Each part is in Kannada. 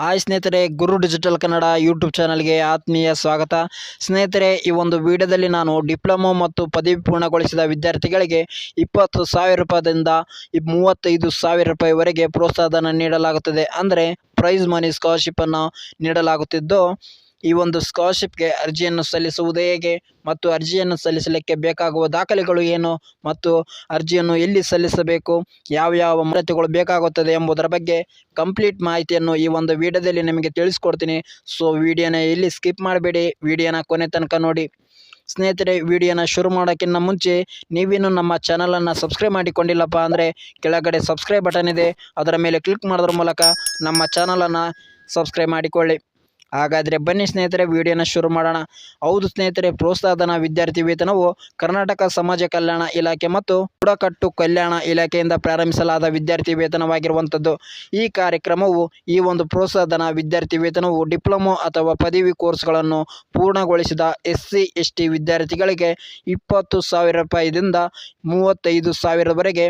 ಹಾಯ್ ಸ್ನೇಹಿತರೆ, ಗುರು ಡಿಜಿಟಲ್ ಕನ್ನಡ ಯೂಟ್ಯೂಬ್ ಚಾನಲ್ಗೆ ಆತ್ಮೀಯ ಸ್ವಾಗತ. ಸ್ನೇಹಿತರೆ, ಈ ಒಂದು ವಿಡಿಯೋದಲ್ಲಿ ನಾನು ಡಿಪ್ಲೊಮೊ ಮತ್ತು ಪದವಿ ಪೂರ್ಣಗೊಳಿಸಿದ ವಿದ್ಯಾರ್ಥಿಗಳಿಗೆ ಇಪ್ಪತ್ತು ಸಾವಿರ ರೂಪಾಯಿಂದ ಮೂವತ್ತೈದು ಸಾವಿರ ರೂಪಾಯಿವರೆಗೆ ಪ್ರೋತ್ಸಾಹಧನ ನೀಡಲಾಗುತ್ತದೆ. ಅಂದರೆ ಪ್ರೈಸ್ ಮನಿ ಸ್ಕಾಲರ್ಶಿಪ್ಪನ್ನು ನೀಡಲಾಗುತ್ತಿದ್ದು ಈ ಒಂದು ಸ್ಕಾಲರ್ಶಿಪ್ಗೆ ಅರ್ಜಿಯನ್ನು ಸಲ್ಲಿಸುವುದು ಹೇಗೆ? ಮತ್ತು ಅರ್ಜಿಯನ್ನು ಸಲ್ಲಿಸಲಿಕ್ಕೆ ಬೇಕಾಗುವ ದಾಖಲೆಗಳು ಏನು? ಮತ್ತು ಅರ್ಜಿಯನ್ನು ಎಲ್ಲಿ ಸಲ್ಲಿಸಬೇಕು? ಯಾವ ಯಾವ ಮಾಹಿತಿಗಳು ಬೇಕಾಗುತ್ತದೆ ಎಂಬುದರ ಬಗ್ಗೆ ಕಂಪ್ಲೀಟ್ ಮಾಹಿತಿಯನ್ನು ಈ ಒಂದು ವಿಡಿಯೋದಲ್ಲಿ ನಿಮಗೆ ತಿಳಿಸ್ಕೊಡ್ತೀನಿ. ಸೊ, ವಿಡಿಯೋನ ಎಲ್ಲಿ ಸ್ಕಿಪ್ ಮಾಡಬೇಡಿ, ವಿಡಿಯೋನ ಕೊನೆ ತನಕ ನೋಡಿ. ಸ್ನೇಹಿತರೆ, ವಿಡಿಯೋನ ಶುರು ಮಾಡೋಕ್ಕಿಂತ ಮುಂಚೆ ನೀವೇನು ನಮ್ಮ ಚಾನಲನ್ನು ಸಬ್ಸ್ಕ್ರೈಬ್ ಮಾಡಿಕೊಂಡಿಲ್ಲಪ್ಪ ಅಂದರೆ ಕೆಳಗಡೆ ಸಬ್ಸ್ಕ್ರೈಬ್ ಬಟನ್ ಇದೆ. ಅದರ ಮೇಲೆ ಕ್ಲಿಕ್ ಮಾಡೋದ್ರ ಮೂಲಕ ನಮ್ಮ ಚಾನಲನ್ನು ಸಬ್ಸ್ಕ್ರೈಬ್ ಮಾಡಿಕೊಳ್ಳಿ. ಹಾಗಾದರೆ ಬನ್ನಿ ಸ್ನೇಹಿತರೆ, ವಿಡಿಯೋನ ಶುರು ಮಾಡೋಣ. ಹೌದು ಸ್ನೇಹಿತರೆ, ಪ್ರೋತ್ಸಾಹಧನ ವಿದ್ಯಾರ್ಥಿ ವೇತನವು ಕರ್ನಾಟಕ ಸಮಾಜ ಕಲ್ಯಾಣ ಇಲಾಖೆ ಮತ್ತು ಬುಡಕಟ್ಟು ಕಲ್ಯಾಣ ಇಲಾಖೆಯಿಂದ ಪ್ರಾರಂಭಿಸಲಾದ ವಿದ್ಯಾರ್ಥಿ ವೇತನವಾಗಿರುವಂಥದ್ದು. ಈ ಕಾರ್ಯಕ್ರಮವು ಈ ಒಂದು ಪ್ರೋತ್ಸಾಹಧನ ವಿದ್ಯಾರ್ಥಿ ವೇತನವು ಡಿಪ್ಲೊಮೊ ಅಥವಾ ಪದವಿ ಕೋರ್ಸ್ಗಳನ್ನು ಪೂರ್ಣಗೊಳಿಸಿದ ಎಸ್ ಸಿ ಎಸ್ ಟಿ ವಿದ್ಯಾರ್ಥಿಗಳಿಗೆ ಇಪ್ಪತ್ತು ಸಾವಿರ ರೂಪಾಯಿದಿಂದ ಮೂವತ್ತೈದು ಸಾವಿರವರೆಗೆ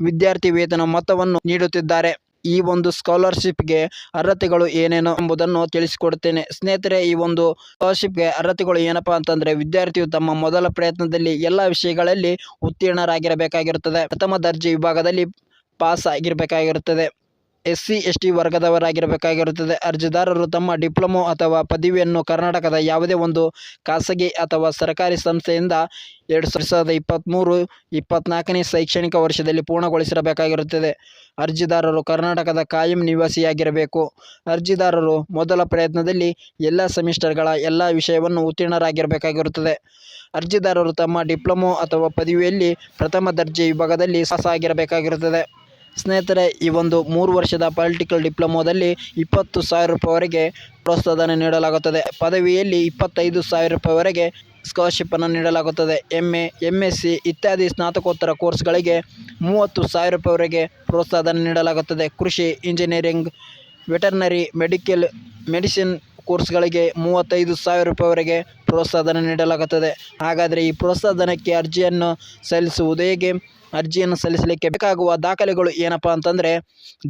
ವಿದ್ಯಾರ್ಥಿ ವೇತನ ಮೊತ್ತವನ್ನು ನೀಡುತ್ತಿದ್ದಾರೆ. ಈ ಒಂದು ಸ್ಕಾಲರ್ಶಿಪ್ಗೆ ಅರ್ಹತೆಗಳು ಏನೇನು ಎಂಬುದನ್ನು ತಿಳಿಸಿಕೊಡುತ್ತೇನೆ ಸ್ನೇಹಿತರೆ, ಈ ಒಂದು ಸ್ಕಾಲರ್ಶಿಪ್ಗೆ ಅರ್ಹತೆಗಳು ಏನಪ್ಪ ಅಂತಂದ್ರೆ, ವಿದ್ಯಾರ್ಥಿಯು ತಮ್ಮ ಮೊದಲ ಪ್ರಯತ್ನದಲ್ಲಿ ಎಲ್ಲ ವಿಷಯಗಳಲ್ಲಿ ಉತ್ತೀರ್ಣರಾಗಿರಬೇಕಾಗಿರುತ್ತದೆ. ಪ್ರಥಮ ದರ್ಜೆ ವಿಭಾಗದಲ್ಲಿ ಪಾಸ್ ಆಗಿರಬೇಕಾಗಿರುತ್ತದೆ ಎಸ್ ಸಿ ಎಸ್ ಟಿ ವರ್ಗದವರಾಗಿರಬೇಕಾಗಿರುತ್ತದೆ. ಅರ್ಜಿದಾರರು ತಮ್ಮ ಡಿಪ್ಲೊಮೊ ಅಥವಾ ಪದವಿಯನ್ನು ಕರ್ನಾಟಕದ ಯಾವುದೇ ಒಂದು ಖಾಸಗಿ ಅಥವಾ ಸರ್ಕಾರಿ ಸಂಸ್ಥೆಯಿಂದ ಎರಡು ಸಾವಿರದ ಇಪ್ಪತ್ತ್ಮೂರು ಇಪ್ಪತ್ತ್ನಾಲ್ಕನೇ ಶೈಕ್ಷಣಿಕ ವರ್ಷದಲ್ಲಿ ಪೂರ್ಣಗೊಳಿಸಿರಬೇಕಾಗಿರುತ್ತದೆ. ಅರ್ಜಿದಾರರು ಕರ್ನಾಟಕದ ಕಾಯಂ ನಿವಾಸಿಯಾಗಿರಬೇಕು. ಅರ್ಜಿದಾರರು ಮೊದಲ ಪ್ರಯತ್ನದಲ್ಲಿ ಎಲ್ಲ ಸೆಮಿಸ್ಟರ್ಗಳ ಎಲ್ಲ ವಿಷಯವನ್ನು ಉತ್ತೀರ್ಣರಾಗಿರಬೇಕಾಗಿರುತ್ತದೆ. ಅರ್ಜಿದಾರರು ತಮ್ಮ ಡಿಪ್ಲೊಮೊ ಅಥವಾ ಪದವಿಯಲ್ಲಿ ಪ್ರಥಮ ದರ್ಜೆ ವಿಭಾಗದಲ್ಲಿ ಪಾಸ್ ಆಗಿರಬೇಕಾಗಿರುತ್ತದೆ ಸ್ನೇಹಿತರೆ, ಈ ಒಂದು ಮೂರು ವರ್ಷದ ಪೊಲಿಟಿಕಲ್ ಡಿಪ್ಲೊಮೊದಲ್ಲಿ ಇಪ್ಪತ್ತು ಸಾವಿರ ರೂಪಾಯಿವರೆಗೆ ಪ್ರೋತ್ಸಾಹಧನ ನೀಡಲಾಗುತ್ತದೆ. ಪದವಿಯಲ್ಲಿ ಇಪ್ಪತ್ತೈದು ಸಾವಿರ ರೂಪಾಯಿವರೆಗೆ ಸ್ಕಾಲರ್ಶಿಪ್ಪನ್ನು ನೀಡಲಾಗುತ್ತದೆ. M A M S C ಇತ್ಯಾದಿ ಸ್ನಾತಕೋತ್ತರ ಕೋರ್ಸ್ಗಳಿಗೆ ಮೂವತ್ತು ಸಾವಿರ ರೂಪಾಯಿವರೆಗೆ ಪ್ರೋತ್ಸಾಹಧನ ನೀಡಲಾಗುತ್ತದೆ. ಕೃಷಿ ಇಂಜಿನಿಯರಿಂಗ್ ವೆಟರ್ನರಿ ಮೆಡಿಕಲ್ ಮೆಡಿಸಿನ್ ಕೋರ್ಸ್ಗಳಿಗೆ ಮೂವತ್ತೈದು ಸಾವಿರ ರೂಪಾಯಿವರೆಗೆ ಪ್ರೋತ್ಸಾಹಧನ ನೀಡಲಾಗುತ್ತದೆ. ಹಾಗಾದರೆ ಈ ಪ್ರೋತ್ಸಾಹಧನಕ್ಕೆ ಅರ್ಜಿಯನ್ನು ಸಲ್ಲಿಸುವುದು ಹೇಗೆ? ಅರ್ಜಿಯನ್ನು ಸಲ್ಲಿಸಲಿಕ್ಕೆ ಬೇಕಾಗುವ ದಾಖಲೆಗಳು ಏನಪ್ಪ ಅಂತಂದರೆ,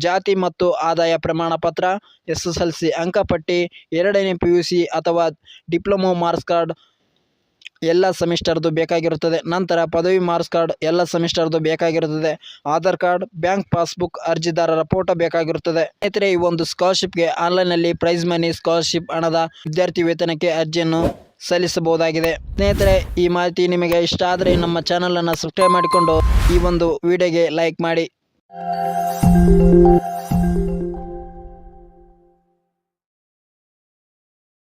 ಜಾತಿ ಮತ್ತು ಆದಾಯ ಪ್ರಮಾಣ ಪತ್ರ ಎಸ್ ಎಸ್ ಎಲ್ ಸಿ ಅಂಕಪಟ್ಟಿ ಎರಡನೇ ಪಿ ಯು ಸಿ ಅಥವಾ ಡಿಪ್ಲೊಮೊ ಮಾರ್ಕ್ಸ್ ಕಾರ್ಡ್ ಎಲ್ಲ ಸೆಮಿಸ್ಟರ್ದು ಬೇಕಾಗಿರುತ್ತದೆ. ನಂತರ ಪದವಿ ಮಾರ್ಕ್ಸ್ ಕಾರ್ಡ್ ಎಲ್ಲ ಸೆಮಿಸ್ಟರ್ದು ಬೇಕಾಗಿರುತ್ತದೆ. ಆಧಾರ್ ಕಾರ್ಡ್, ಬ್ಯಾಂಕ್ ಪಾಸ್ಬುಕ್ ಅರ್ಜಿದಾರರ ಫೋಟೋ ಬೇಕಾಗಿರುತ್ತದೆ. ಸ್ನೇಹಿತರೆ, ಈ ಒಂದು ಸ್ಕಾಲರ್ಶಿಪ್ಗೆ ಆನ್ಲೈನ್ನಲ್ಲಿ ಪ್ರೈಸ್ ಮನಿ ಸ್ಕಾಲರ್ಶಿಪ್ ಹಣದ ವಿದ್ಯಾರ್ಥಿ ವೇತನಕ್ಕೆ ಅರ್ಜಿಯನ್ನು ಸಲ್ಲಿಸಬಹುದಾಗಿದೆ. ಸ್ನೇಹಿತರೆ, ಈ ಮಾಹಿತಿ ನಿಮಗೆ ಇಷ್ಟ ಆದರೆ ನಮ್ಮ ಚಾನಲನ್ನು ಸಬ್ಸ್ಕ್ರೈಬ್ ಮಾಡಿಕೊಂಡು ಈ ಒಂದು ವಿಡಿಯೋಗೆ ಲೈಕ್ ಮಾಡಿ.